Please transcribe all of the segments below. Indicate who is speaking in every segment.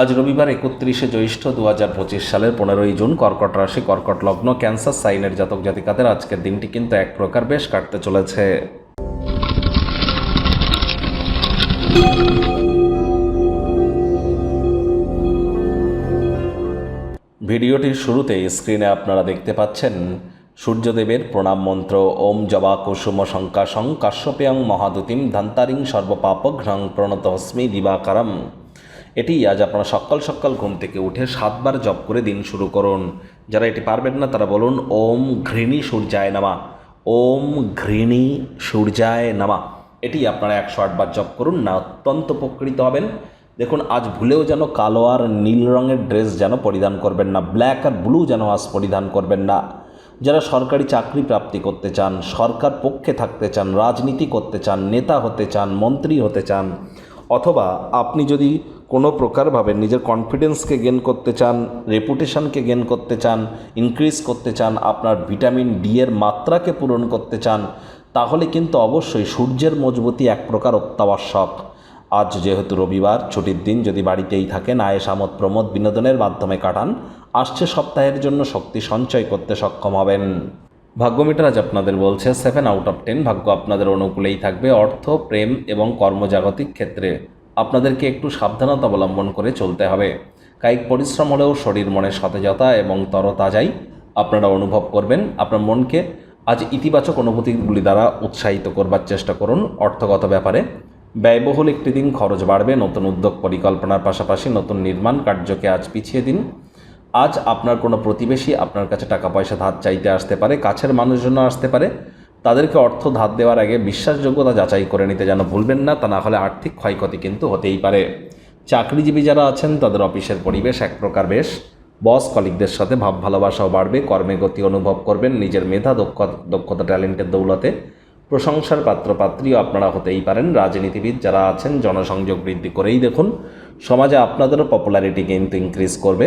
Speaker 1: আজ রবিবার একত্রিশে জ্যৈষ্ঠ দু হাজার পঁচিশ সালের পনেরোই জুন কর্কট রাশি, কর্কট লগ্ন, ক্যান্সার, সাইনের জাতক জাতিকাদের আজকের দিনটি কিন্তু এক প্রকার বেশ কাটতে চলেছে। ভিডিওটির শুরুতে স্ক্রিনে আপনারা দেখতে পাচ্ছেন সূর্যদেবের প্রণাম মন্ত্র, ওম জবা কুসুম শঙ্কাশং কাশ্যপেয়ং মহাদুতিম ধান্তারিং সর্বপাপঘ্রং প্রণত হস্মি দিবাকারম। এটি আজ আপনারা সকাল সকাল ঘুম থেকে উঠে সাতবার জপ করে দিন শুরু করুন। যারা এটি পারবেন না, তারা বলুন, ওম ঘৃণী সূর্যায় নামা। ওম ঘৃণী সূর্যায় নামা। এটি আপনারা একশো আটবার জপ করুন, না অত্যন্ত উপকৃত হবেন। দেখুন, আজ ভুলেও যেন কালো আর নীল রঙের ড্রেস যেন পরিধান করবেন না, ব্ল্যাক আর ব্লু যেন আজ পরিধান করবেন না। যারা সরকারি চাকরি প্রাপ্তি করতে চান, সরকার পক্ষে থাকতে চান, রাজনীতি করতে চান, নেতা হতে চান, মন্ত্রী হতে চান, অথবা আপনি যদি কোনো প্রকারভাবে নিজের কনফিডেন্সকে গেন করতে চান রেপুটেশনকে গেন করতে চান ইনক্রিজ করতে চান, আপনার ভিটামিন ডি এর মাত্রাকে পূরণ করতে চান, তাহলে কিন্তু অবশ্যই সূর্যের মজবুতি এক প্রকার অত্যাবশ্যক। আজ যেহেতু রবিবার, ছুটির দিন যদি বাড়িতেই থাকেন আয়েস আমোদ, প্রমোদ বিনোদনের মাধ্যমে কাটান, আসছে সপ্তাহের জন্য শক্তি সঞ্চয় করতে সক্ষম হবেন। ভাগ্যমিটার আজ আপনাদের বলছে সেভেন আউট অফ টেন ভাগ্য আপনাদের অনুকূলেই থাকবে অর্থ, প্রেম এবং কর্মজাগতিক ক্ষেত্রে। আপনাদেরকে একটু সাবধানতা অবলম্বন করে চলতে হবে। কায়িক পরিশ্রম হলেও শরীর মনের সতেজতা এবং তরতাজাই আপনারা অনুভব করবেন। আপনার মনকে আজ ইতিবাচক অনুভূতিগুলি দ্বারা উৎসাহিত করবার চেষ্টা করুন। অর্থগত ব্যাপারে ব্যয়বহুল একটি দিন খরচ বাড়বে। নতুন উদ্যোগ পরিকল্পনার পাশাপাশি নতুন নির্মাণ কার্যকে আজ পিছিয়ে দিন। আজ আপনার কোনো প্রতিবেশী আপনার কাছে টাকা পয়সা ধার চাইতে আসতে পারে, কাছের মানুষজন আসতে পারে। তাদেরকে অর্থ ধার দেওয়ার আগে বিশ্বাসযোগ্যতা যাচাই করে নিতে যেন ভুলবেন না, তা না হলে আর্থিক ক্ষয়ক্ষতি কিন্তু হতেই পারে। চাকরিজীবী যারা আছেন, তাদের অফিসের পরিবেশ এক প্রকার বেশ। বস কলিকদের সাথে ভাব ভালোবাসাও বাড়বে, কর্মে গতি অনুভব করবেন, নিজের মেধা, দক্ষ, দক্ষতা, ট্যালেন্টের দৌলতে। প্রশংসার পাত্রপাত্রীও আপনারা হতেই পারেন। রাজনীতিবিদ যারা আছেন, জনসংযোগ বৃদ্ধি করেই দেখুন। সমাজে আপনাদেরও পপুলারিটি কিন্তু ইনক্রিজ করবে।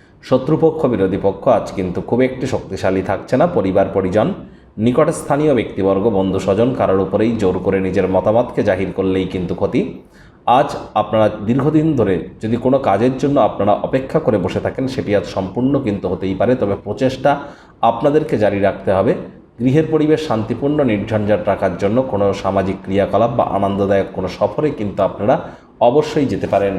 Speaker 1: শত্রুপক্ষ বিরোধী পক্ষ আজ কিন্তু খুব একটি শক্তিশালী থাকছে না। পরিবার, পরিজন, নিকটে স্থানীয় ব্যক্তিবর্গ, বন্ধু স্বজন কারোর উপরেই জোর করে নিজের মতামতকে জাহির করলেই কিন্তু ক্ষতি। আজ আপনারা দীর্ঘদিন ধরে যদি কোনো কাজের জন্য আপনারা অপেক্ষা করে বসে থাকেন, সেটি আজ সম্পূর্ণ কিন্তু হতেই পারে। তবে প্রচেষ্টা আপনাদেরকে জারি রাখতে হবে। গৃহের পরিবেশ শান্তিপূর্ণ, নির্ঝঞ্ঝাট রাখার জন্য কোনো সামাজিক ক্রিয়াকলাপ বা আনন্দদায়ক কোনো সফরে কিন্তু আপনারা অবশ্যই যেতে পারেন।